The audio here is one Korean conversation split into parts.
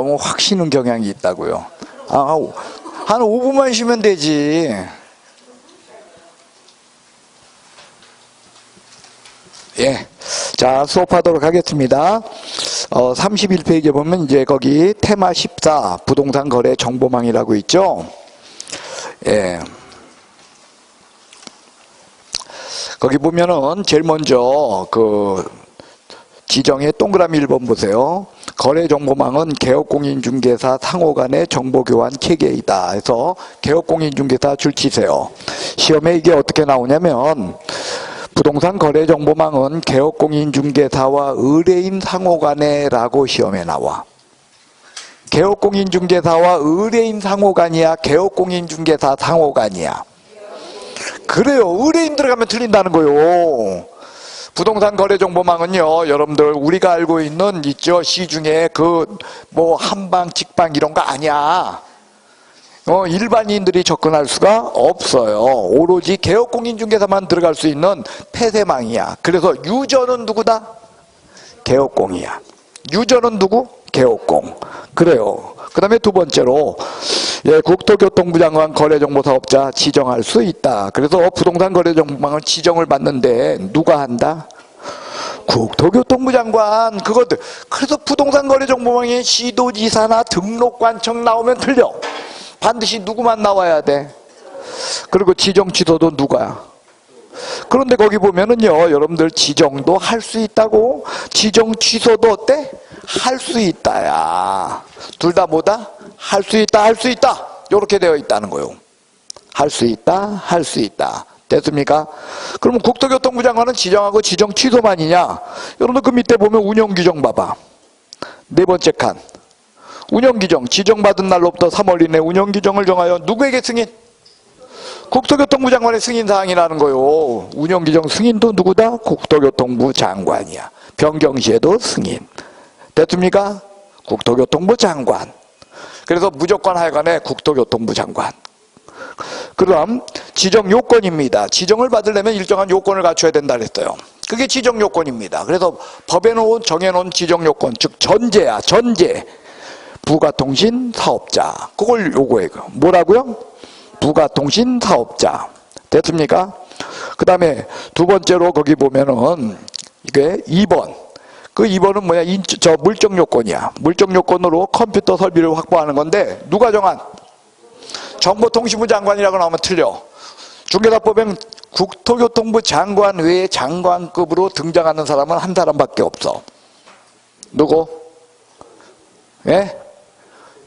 너무 확 쉬는 경향이 있다고요. 아, 한 5분만 쉬면 되지. 예. 자, 수업하도록 하겠습니다. 어, 31페이지에 보면 이제 거기 테마 14 부동산 거래 정보망이라고 있죠. 예. 거기 보면은 제일 먼저 그 지정의 동그라미 1번 보세요. 거래 정보망은 개업공인중개사 상호 간의 정보 교환 체계이다. 해서 개업공인중개사 줄 치세요. 시험에 이게 어떻게 나오냐면 부동산 거래 정보망은 개업공인중개사와 의뢰인 상호 간에 라고 시험에 나와. 개업공인중개사와 의뢰인 상호 간이야. 개업공인중개사 상호 간이야. 그래요. 의뢰인 들어가면 틀린다는 거요. 부동산 거래 정보망은요, 여러분들 우리가 알고 있는 있죠 시중에 그 뭐 한방, 직방 이런 거 아니야. 어, 일반인들이 접근할 수가 없어요. 오로지 개업공인중개사만 들어갈 수 있는 폐쇄망이야. 그래서 유저는 누구다? 개업공이야. 유저는 누구? 개업공. 그래요. 그 다음에 두 번째로 예, 국토교통부 장관 거래정보사업자 지정할 수 있다. 그래서 부동산 거래정보망을 지정을 받는데 누가 한다? 국토교통부 장관 그것 그래서 부동산 거래정보망에 시도지사나 등록관청 나오면 틀려. 반드시 누구만 나와야 돼. 그리고 지정 취소도 누가야? 그런데 거기 보면은요, 여러분들 지정도 할 수 있다고, 지정 취소도 어때? 할 수 있다야. 둘 다 뭐다? 할 수 있다, 할 수 있다. 이렇게 되어 있다는 거요. 할 수 있다, 할 수 있다. 됐습니까? 그러면 국토교통부 장관은 지정하고 지정 취소만이냐? 여러분들 그 밑에 보면 운영 규정 봐봐. 네 번째 칸. 운영 규정, 지정받은 날로부터 3월 이내 운영 규정을 정하여 누구에게 승인? 국토교통부 장관의 승인사항이라는 거요. 운영규정 승인도 누구다? 국토교통부 장관이야. 변경시에도 승인. 됐습니까? 국토교통부 장관. 그래서 무조건 하여간에 국토교통부 장관. 그 다음 지정 요건입니다. 지정을 받으려면 일정한 요건을 갖춰야 된다 그랬어요. 그게 지정 요건입니다. 그래서 법에 놓은 정해놓은 지정 요건, 즉 전제야, 전제. 부가통신 사업자. 그걸 요구해. 뭐라고요? 부가 통신 사업자. 됐습니까? 그 다음에 두 번째로 거기 보면은 이게 2번. 그 2번은 뭐야? 인, 저 물적 요건이야. 물적 요건으로 컴퓨터 설비를 확보하는 건데 누가 정한? 정보통신부 장관이라고 나오면 틀려. 중개사법엔 국토교통부 장관 외에 장관급으로 등장하는 사람은 한 사람밖에 없어. 누구? 예?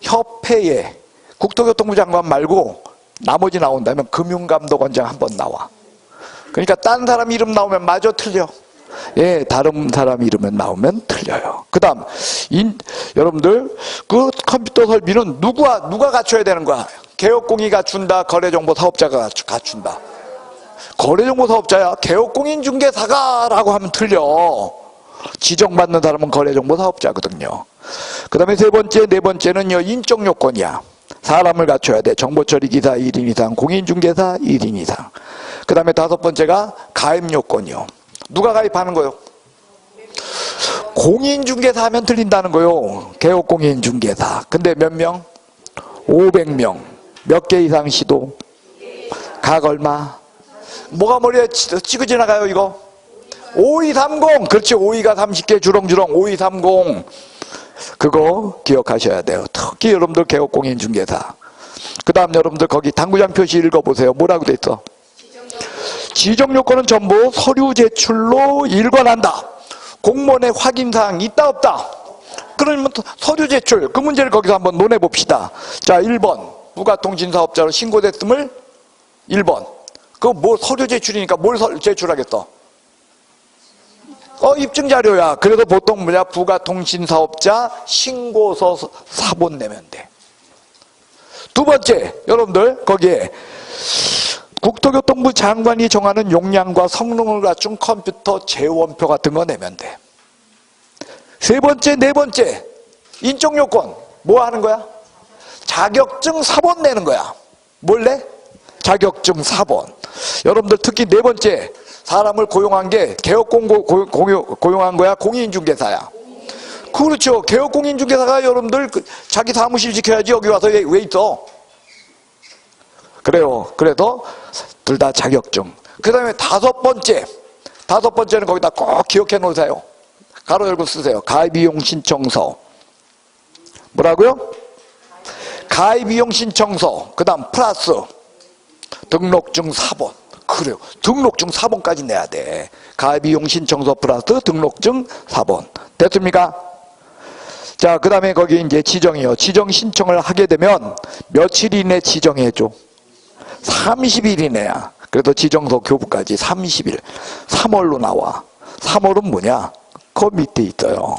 협회에 국토교통부 장관 말고 나머지 나온다면 금융감독원장 한 번 나와. 그러니까 딴 사람 이름 나오면 마저 틀려. 예, 다른 사람 이름은 나오면 틀려요. 그 다음, 여러분들, 그 컴퓨터 설비는 누가, 누가 갖춰야 되는 거야? 개업공이 갖춘다, 거래정보 사업자가 갖춘다. 거래정보 사업자야, 개업공인 중개사가 라고 하면 틀려. 지정받는 사람은 거래정보 사업자거든요. 그 다음에 세 번째, 네 번째는요, 인적 요건이야. 사람을 갖춰야 돼. 정보처리 기사 1인 이상, 공인중개사 1인 이상. 그 다음에 다섯 번째가 가입 요건이요. 누가 가입하는 거요? 공인중개사 하면 틀린다는 거요. 개업공인중개사. 근데 몇 명? 500명. 몇 개 이상 시도? 각 얼마? 뭐가 머리에 찍어 지나가요, 이거? 5230! 그렇지, 52가 30개 주렁주렁 5230. 그거 기억하셔야 돼요. 특히 여러분들 개업공인 중개사. 그 다음 여러분들 거기 당구장 표시 읽어보세요. 뭐라고 돼 있어? 지정 요건은 전부 서류 제출로 일관한다. 공무원의 확인사항 있다 없다. 그러면 서류 제출 그 문제를 거기서 한번 논해 봅시다. 자 1번 부가통신사업자로 신고됐음을 1번 그 뭐 서류 제출이니까 뭘 서- 제출하겠어? 어 입증 자료야. 그래서 보통 뭐냐 부가 통신 사업자 신고서 사본 내면 돼. 두 번째 여러분들 거기에 국토교통부 장관이 정하는 용량과 성능을 갖춘 컴퓨터 재원표 같은 거 내면 돼. 세 번째, 네 번째, 인적 요건. 뭐 하는 거야? 자격증 사본 내는 거야. 뭘 내? 자격증 사본. 여러분들 특히 네 번째, 사람을 고용한 게 개업공고 고용한 거야? 공인중개사야? 그렇죠. 개업공인중개사가 여러분들 그 자기 사무실 지켜야지 여기 와서 왜, 왜 있어? 그래요. 그래도 둘다 자격증. 그 다음에 다섯 번째. 다섯 번째는 거기다 꼭 기억해 놓으세요. 가로 열고 쓰세요. 가입이용 신청서. 뭐라고요? 가입이용 신청서. 그 다음 플러스 등록증 4번. 그래요. 등록증 4번까지 내야 돼. 가입이용 신청서 플러스 등록증 4번. 됐습니까? 자, 그 다음에 거기 이제 지정이요. 지정 신청을 하게 되면 며칠 이내 지정해줘. 30일 이내야. 그래도 지정서 교부까지 30일. 3월로 나와. 3월은 뭐냐? 그 밑에 있어요.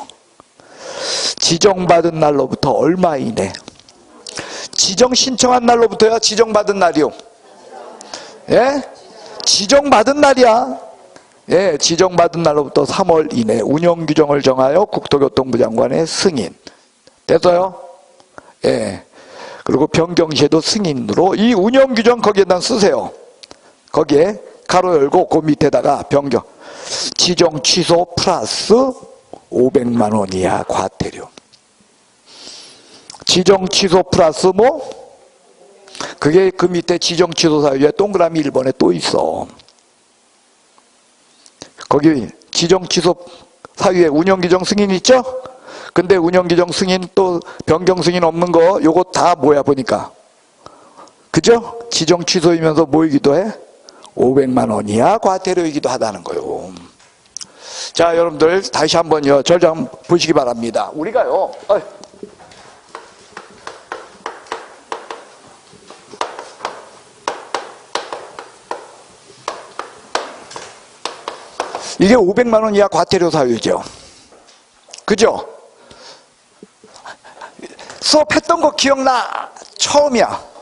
지정받은 날로부터 얼마 이내? 지정 신청한 날로부터야 지정받은 날이요. 예? 지정받은 날이야. 예, 지정받은 날로부터 3월 이내 운영 규정을 정하여 국토교통부 장관의 승인. 됐어요? 예. 그리고 변경시에도 승인으로 이 운영 규정 거기에다 쓰세요. 거기에 가로 열고 그 밑에다가 변경. 지정 취소 플러스 500만 원 이하 과태료. 지정 취소 플러스 뭐? 그게 그 밑에 지정 취소 사유에 동그라미 1번에 또 있어. 거기 지정 취소 사유에 운영 규정 승인 있죠? 근데 운영 규정 승인 또 변경 승인 없는 거 요거 다 뭐야 보니까. 그죠? 지정 취소이면서 뭐이기도 해? 500만 원 이하 과태료이기도 하다는 거요. 자, 여러분들 다시 한번요. 절장 보시기 바랍니다. 우리가요. 어이. 이게 500만 원 이하 과태료 사유죠. 그죠? 수업했던 거 기억나? 처음이야.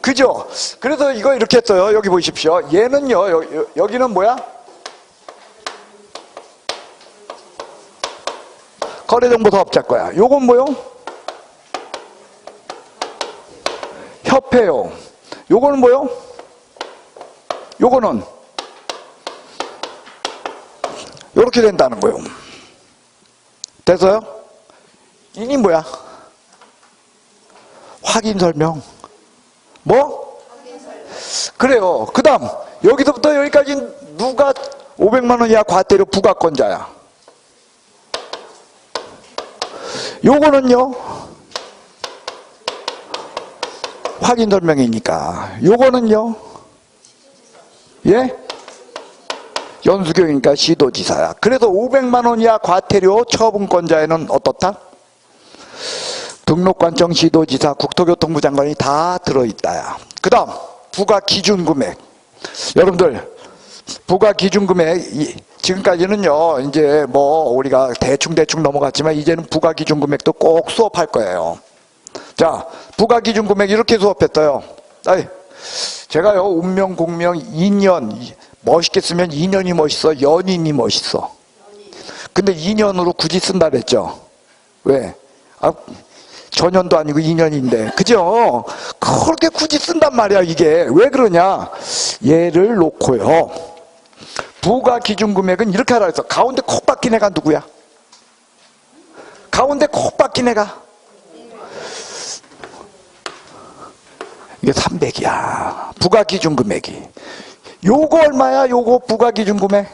그죠? 그래서 이거 이렇게 했어요. 여기 보십시오. 얘는요, 여, 여기는 뭐야? 거래정보사업자 거야. 요건 뭐요? 협회요. 요거는 뭐요? 요거는 요렇게 된다는 거예요. 됐어요? 이니 뭐야? 확인 설명. 뭐? 그래요. 그 다음, 여기서부터 여기까지 누가 500만원 이하 과태료 부과권자야? 요거는요, 확인 설명이니까. 요거는요, 예? 연수교니까 시도지사야. 그래서 500만 원 이하 과태료 처분권자에는 어떻다? 등록관청 시도지사 국토교통부 장관이 다 들어있다야. 그 다음 부가 기준금액. 여러분들 부가 기준금액 이- 지금까지는요 이제 뭐 우리가 대충 대충 넘어갔지만 이제는 부가 기준금액도 꼭 수업할 거예요. 자 부가 기준금액 이렇게 수업했어요. 아이, 제가요 운명 공명 2년 멋있게 쓰면 2년이 멋있어 연인이 멋있어. 근데 2년으로 굳이 쓴다 그랬죠. 왜? 아, 전년도 아니고 2년인데 그죠? 그렇게 굳이 쓴단 말이야 이게 왜 그러냐 얘를 놓고요 부가 기준 금액은 이렇게 하라 했어 가운데 콕 박힌 애가 누구야? 가운데 콕 박힌 애가 이게 300이야 부가 기준 금액이 요거 얼마야 요거 부가 기준 금액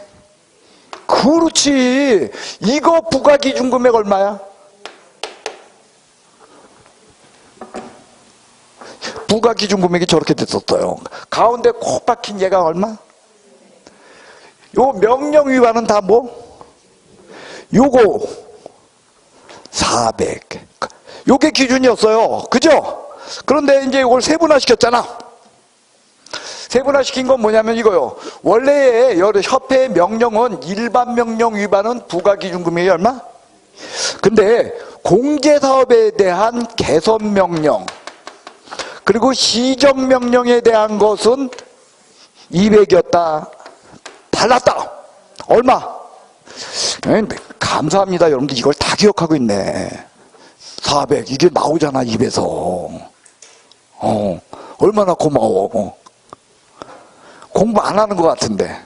그렇지 이거 부가 기준 금액 얼마야? 부가 기준 금액이 저렇게 됐었어요. 가운데 콕 박힌 얘가 얼마? 요 명령 위반은 다 뭐? 요거 400. 요게 기준이었어요. 그죠? 그런데 이제 이걸 세분화 시켰잖아. 세분화 시킨 건 뭐냐면 이거요. 원래 여러 협회 명령은 일반 명령 위반은 부가 기준 금액이 얼마? 근데 공개 사업에 대한 개선 명령 그리고 시정 명령에 대한 것은 200이었다. 달랐다. 얼마? 감사합니다. 여러분들 이걸 다 기억하고 있네. 400 이게 나오잖아 입에서. 어 얼마나 고마워. 공부 안 하는 것 같은데.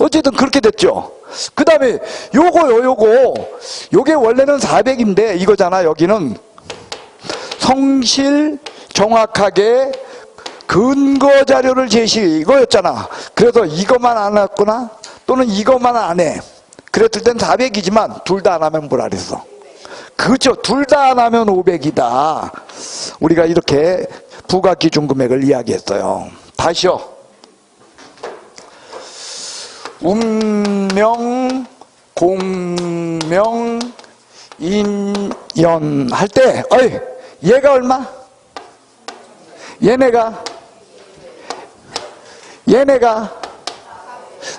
어쨌든 그렇게 됐죠. 그 다음에 요거요, 요거. 요게 원래는 400인데 이거잖아, 여기는. 성실 정확하게 근거 자료를 제시, 이거였잖아. 그래서 이것만 안 했구나? 또는 이것만 안 해. 그랬을 땐 400이지만 둘 다 안 하면 뭐라 그랬어? 그렇죠. 둘 다 안 하면 500이다. 우리가 이렇게 부가 기준 금액을 이야기했어요. 다시요. 운명, 공명, 인연 할 때, 어이, 얘가 얼마? 얘네가? 얘네가?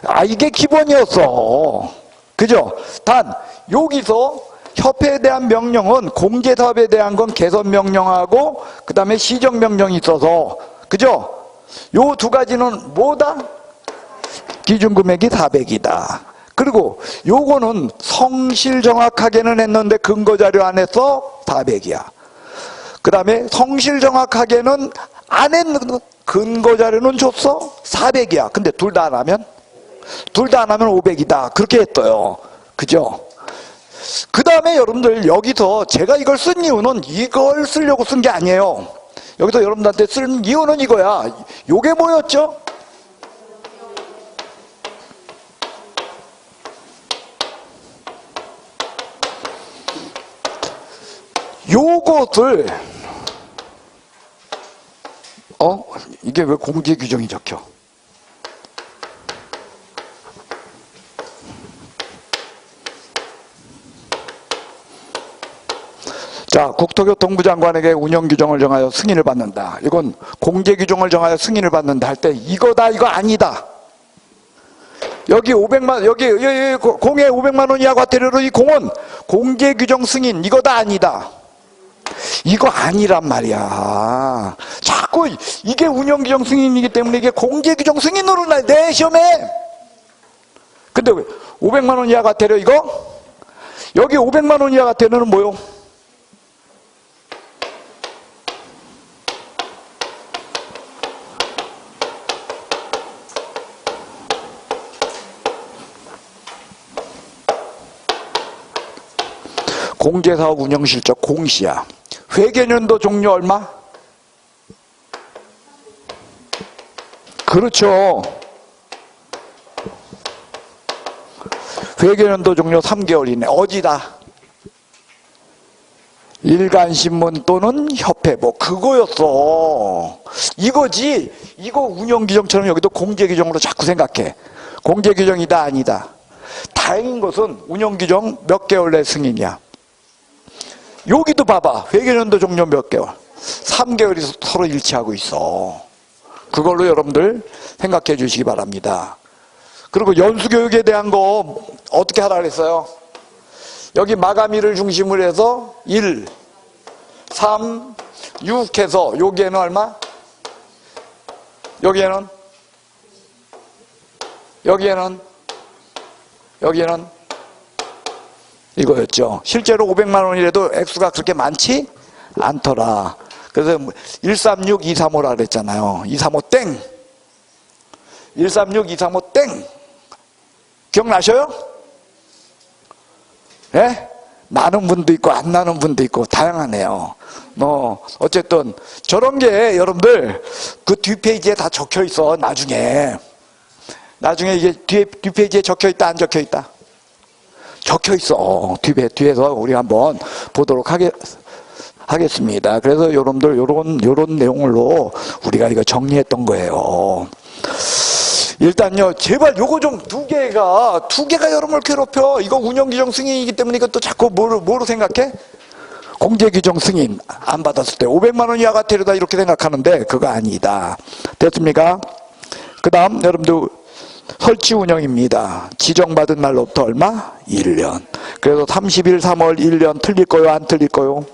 아, 이게 기본이었어. 그죠? 단, 여기서 협회에 대한 명령은 공개사업에 대한 건 개선 명령하고, 그 다음에 시정 명령이 있어서, 그죠? 요 두 가지는 뭐다? 기준 금액이 400이다. 그리고 요거는 성실 정확하게는 했는데 근거 자료 안 해서 400이야. 그 다음에 성실 정확하게는 안 했는 근거 자료는 줬어 400이야. 근데 둘 다 안 하면 둘 다 안 하면 500이다. 그렇게 했어요. 그죠? 그 다음에 여러분들 여기서 제가 이걸 쓴 이유는 이걸 쓰려고 쓴 게 아니에요. 여기서 여러분들한테 쓴 이유는 이거야. 요게 뭐였죠? 요것을 어 이게 왜 공제 규정이 적혀? 자, 국토교통부 장관에게 운영 규정을 정하여 승인을 받는다. 이건 공제 규정을 정하여 승인을 받는다 할 때 이거다 이거 아니다. 여기 500만 여기, 여기, 여기 공에 500만 원 이하 과태료로 이 공은 공제 규정 승인 이거다 아니다. 이거 아니란 말이야. 자꾸 이게 운영 규정 승인이기 때문에 이게 공제 규정 승인으로 나- 내 시험에. 근데 왜 500만 원 이하 과태료 이거? 여기 500만 원 이하 과태료는 뭐요? 공제사업 운영실적 공시야. 회계연도 종료 얼마? 그렇죠. 회계연도 종료 3개월이네. 어디다? 일간신문 또는 협회 뭐 그거였어. 이거지. 이거 운영규정처럼 여기도 공제규정으로 자꾸 생각해. 공제규정이다 아니다. 다행인 것은 운영규정 몇 개월 내 승인이야. 여기도 봐봐. 회계연도 종료 몇 개월? 3개월이 서로 일치하고 있어. 그걸로 여러분들 생각해 주시기 바랍니다. 그리고 연수교육에 대한 거 어떻게 하라 그랬어요? 여기 마감일을 중심으로 해서 1, 3, 6 해서 여기에는 얼마? 여기에는? 여기에는? 여기에는? 이거였죠. 실제로 500만 원이라도 액수가 그렇게 많지 않더라. 그래서 136, 235라 그랬잖아요. 235 땡! 136, 235 땡! 기억나셔요? 예? 나는 분도 있고 안 나는 분도 있고 다양하네요. 뭐 어쨌든 저런 게 여러분들 그 뒷페이지에 다 적혀 있어 나중에 나중에 이게 뒤에 뒷페이지에 적혀 있다 안 적혀 있다 적혀 있어 뒤에 뒤에서 우리 한번 보도록 하겠 하겠습니다. 그래서 여러분들 요런 요런 내용으로 우리가 이거 정리했던 거예요. 일단요, 제발 요거 좀 두 개가, 두 개가 여러분을 괴롭혀. 이거 운영규정 승인이기 때문에 이것도 자꾸 뭐로, 뭐로 생각해? 공제규정 승인 안 받았을 때 500만원 이하 과태료다 이렇게 생각하는데 그거 아니다. 됐습니까? 그 다음 여러분들 설치 운영입니다. 지정받은 날로부터 얼마? 1년. 그래서 30일, 3월 1년 틀릴 거요? 안 틀릴 거요?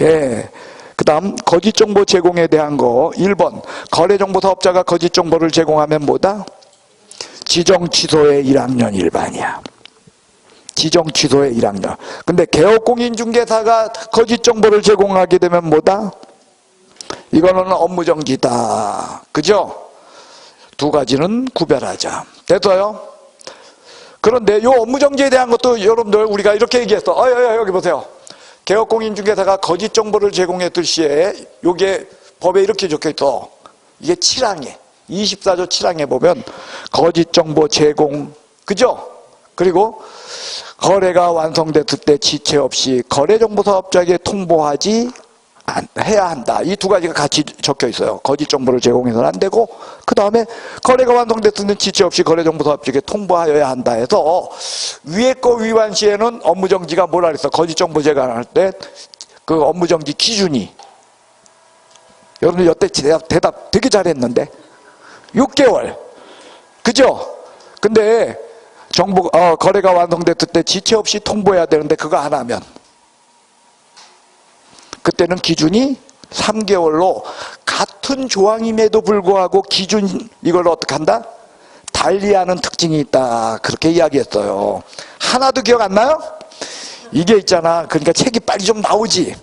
예. 그 다음 거짓 정보 제공에 대한 거 1번 거래정보 사업자가 거짓 정보를 제공하면 뭐다? 지정 취소의 1학년 일반이야. 지정 취소의 1학년. 근데 개업공인중개사가 거짓 정보를 제공하게 되면 뭐다? 이거는 업무정지다. 그죠? 두 가지는 구별하자. 됐어요? 그런데 요 업무 정지에 대한 것도 여러분들 우리가 이렇게 얘기했어. 어, 여, 여, 여기 보세요. 개업공인중개사가 거짓 정보를 제공했을 시에 요게 법에 이렇게 적혀 있어. 이게 7항에 24조 7항에 보면 거짓 정보 제공 그죠? 그리고 거래가 완성됐을 때 지체 없이 거래정보사업자에게 통보하지 안- 해야 한다. 이 두 가지가 같이 적혀 있어요. 거짓 정보를 제공해서는 안 되고, 그 다음에 거래가 완성됐을 때 지체 없이 거래정보사업자에게 통보하여야 한다 해서 위에 거 위반 시에는 업무정지가 뭐라 그랬어? 거짓 정보 제공할 때 그 업무정지 기준이 여러분들 여태 대답, 대답 되게 잘했는데 6개월 그죠? 근데 정보 어, 거래가 완성됐을 때 지체 없이 통보해야 되는데 그거 안 하면 그때는 기준이 3개월로 같은 조항임에도 불구하고 기준 이걸 어떻게 한다? 달리하는 특징이 있다. 그렇게 이야기했어요. 하나도 기억 안 나요? 이게 있잖아. 그러니까 책이 빨리 좀 나오지.